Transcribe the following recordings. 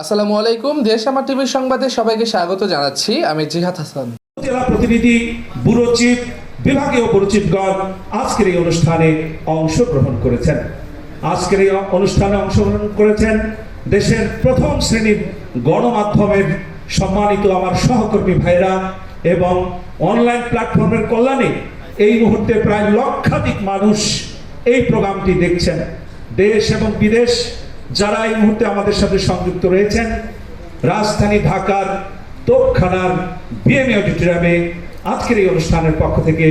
আসসালামু আলাইকুম, দেশ আমার টিভির সংবাদে সবাইকে স্বাগত জানাচ্ছি। আমি জিহাদ হাসান। জেলা প্রতিনিধি, ব্যুরো চিফ, বিভাগীয় ব্যুরো আজকের এই অনুষ্ঠানে অংশগ্রহণ করেছেন। আজকের এই অনুষ্ঠানে অংশগ্রহণ করেছেন দেশের প্রথম শ্রেণির গণমাধ্যমের সম্মানিত আমার সহকর্মী ভাইরা এবং অনলাইন প্ল্যাটফর্মের কল্যাণে এই মুহূর্তে প্রায় লক্ষাধিক মানুষ এই প্রোগ্রামটি দেখছেন। দেশ এবং বিদেশ যারা এই মুহূর্তে আমাদের সাথে সংযুক্ত রয়েছেন, রাজধানী ঢাকার তোপখানার বিএমএ অডিটোরিয়ামে আজকের এই অনুষ্ঠানের পক্ষ থেকে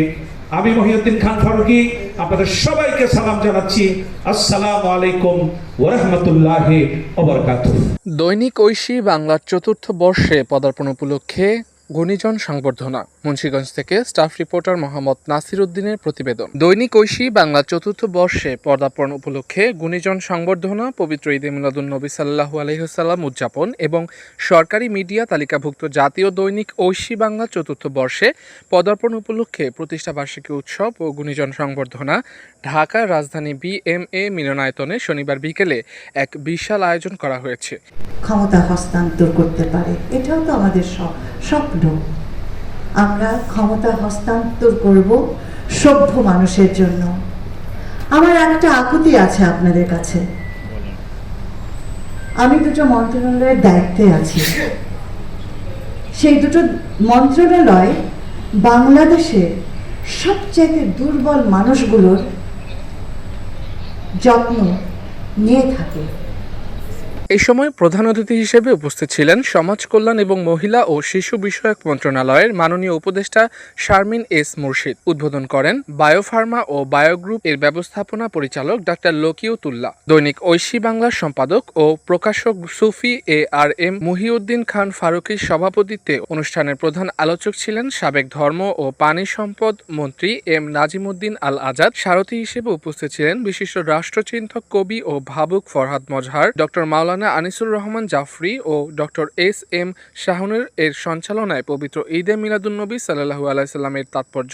আমি মহিউদ্দিন খান ফারুকি, আপনাদের সবাইকে সালাম জানাচ্ছি। আসসালামু আলাইকুম ওরহমতুল্লাহ ওবরকাতুহ দৈনিক ঐশী বাংলার চতুর্থ বর্ষে পদার্পণ উপলক্ষে গুণীজন সংবর্ধনা, মুন্সিগঞ্জ থেকে স্টাফ রিপোর্টার মোহাম্মদ নাসির উদ্দিনের প্রতিবেদন। দৈনিক ঐশী বাংলার চতুর্থ বর্ষে পদার্পণ উপলক্ষে গুণীজন সংবর্ধনা, পবিত্র ঈদে মিলাদুন নবী সাল্লাহু আলহিহাল্লাম উদযাপন এবং সরকারি মিডিয়া তালিকাভুক্ত জাতীয় দৈনিক ঐশী বাংলা চতুর্থ বর্ষে পদার্পণ উপলক্ষে প্রতিষ্ঠা বার্ষিকী উৎসব ও গুণীজন সংবর্ধনা ঢাকার রাজধানী বিএমএ মিলনায়তনে শনিবার বিকেলে এক বিশাল আয়োজন করা হয়েছে। ক্ষমতা হস্তান্তর করতে পারে। এটাও তো আমাদের স্বপ্ন। আমরা ক্ষমতা হস্তান্তর করব সভ্য মানুষের জন্য। আমার একটা আকুতি আছে আপনাদের কাছে। আমি দুটো মন্ত্রণালয়ের দায়িত্বে আছি। সেই দুটো মন্ত্রণালয় বাংলাদেশে সবচেয়ে দুর্বল মানুষগুলোর যত্ন নিয়ে থাকে। এই সময় প্রধান অতিথি হিসেবে উপস্থিত ছিলেন সমাজ কল্যাণ এবং মহিলা ও শিশু বিষয়ক মন্ত্রণালয়ের মাননীয় উপদেষ্টা শারমিন এস মুর্শিদ। উদ্বোধন করেন বায়োফার্মা ও বায়োগ্রুপ এর ব্যবস্থাপনা পরিচালক ডাক্তার লকিউতুল্লাহ। দৈনিক ঐশী বাংলার সম্পাদক ও প্রকাশক সুফি এ আর এম মুহিউদ্দিন খান ফারুকির সভাপতিত্বে অনুষ্ঠানের প্রধান আলোচক ছিলেন সাবেক ধর্ম ও পানি সম্পদ মন্ত্রী এম নাজিমুদ্দিন আল আজাদ। সারথী হিসেবে উপস্থিত ছিলেন বিশিষ্ট রাষ্ট্রচিন্তক কবি ও ভাবুক ফরহাদ মজহার, ডক্টর মাওলানা আনিসুর রহমান জাফরি ও ডক্টর এস এম শাহনুর এর সঞ্চালনায় পবিত্র ঈদে মিলাদুন্নবী সাল্লাহু আলাইসাল্লামের তাৎপর্য,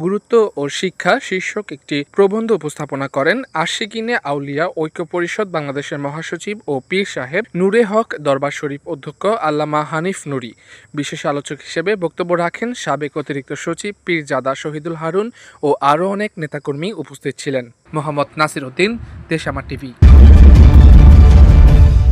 গুরুত্ব ও শিক্ষা শীর্ষক একটি প্রবন্ধ উপস্থাপনা করেন আশিকিনে আউলিয়া ঐক্য পরিষদ বাংলাদেশের মহাসচিব ও পীর সাহেব নূরে হক দরবার শরীফ অধ্যক্ষ আল্লামা হানিফ নুরি। বিশেষ আলোচক হিসেবে বক্তব্য রাখেন সাবেক অতিরিক্ত সচিব পীর জাদা শহীদুল হারুন ও আরও অনেক নেতাকর্মী উপস্থিত ছিলেন। মোহাম্মদ নাসির উদ্দিন দেশ আমার টিভি।